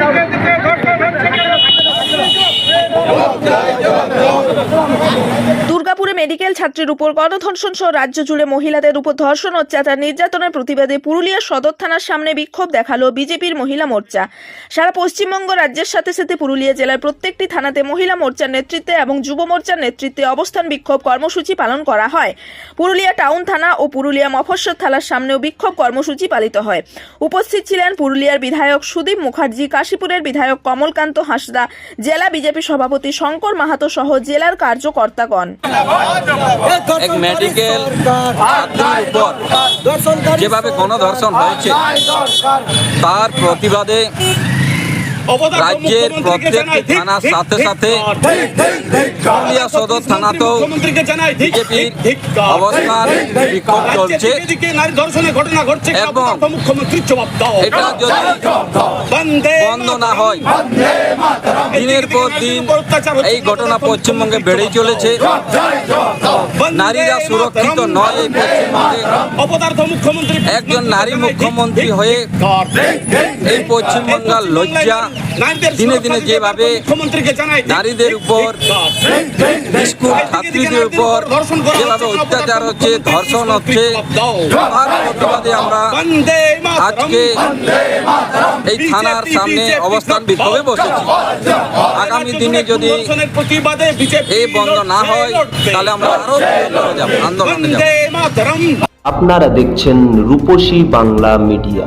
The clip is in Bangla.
দুর্গাপুরে মেডিকেল ছাত্রীর উপর গণধর্ষণ সহ রাজ্য জুড়ে মহিলাদের উপর ধর্ষণ, অত্যাচার, নির্যাতনের প্রতিবাদে পুরুলিয়া সদর থানার সামনে বিক্ষোভ দেখাল বিজেপির মহিলা মোর্চা। সারা পশ্চিমবঙ্গ রাজ্যের সাথে সাথে পুরুলিয়া জেলার প্রত্যেকটি থানাতে মহিলা মোর্চার নেতৃত্বে এবং যুব মোর্চার নেতৃত্বে অবস্থান বিক্ষোভ কর্মসূচি পালন করা হয়। পুরুলিয়া টাউন থানা ও পুরুলিয়া মফস্বর থানার সামনেও বিক্ষোভ কর্মসূচি পালিত হয়। উপস্থিত ছিলেন পুরুলিয়ার বিধায়ক সুদীপ মুখার্জি, কাশীপুরের বিধায়ক কমলকান্ত হাঁসদা, জেলা বিজেপি সভাপতি শঙ্কর মাহাতো সহ জেলার কার্যকর্তাগণ। এক মেডিকেল উপর যেভাবে গণধর্ষণ হয়েছে তার প্রতিবাদে রাজ্যের প্রত্যেকটি থানার সাথে সাথে পুরুলিয়া সদর থানাতেও বিজেপির অবস্থান বিক্ষোভ চলছে এবং এটা যদি বন্ধ না হয় দিনের পর দিন এই ঘটনা পশ্চিমবঙ্গে বেড়েই চলেছে নারীরা সুরক্ষিত নয় এই পশ্চিমবঙ্গে মুখ্যমন্ত্রী একজন নারী মুখ্যমন্ত্রী হয়ে এই পশ্চিমবঙ্গের লজ্জা দিনে দিনে যেভাবে নারীদের উপর ছাত্রীদের উপর যেভাবে অত্যাচার হচ্ছে ধর্ষণ হচ্ছে তার প্রতিবাদে আমরা আজকে এই থানার সামনে অবস্থান বিক্ষোভে বসেছি। আগামী দিনে যদি প্রতিবাদে এই বন্ধ না হয় তাহলে আমরা আরও আন্দোলনে যাব। আপনারা দেখছেন রূপসী বাংলা মিডিয়া।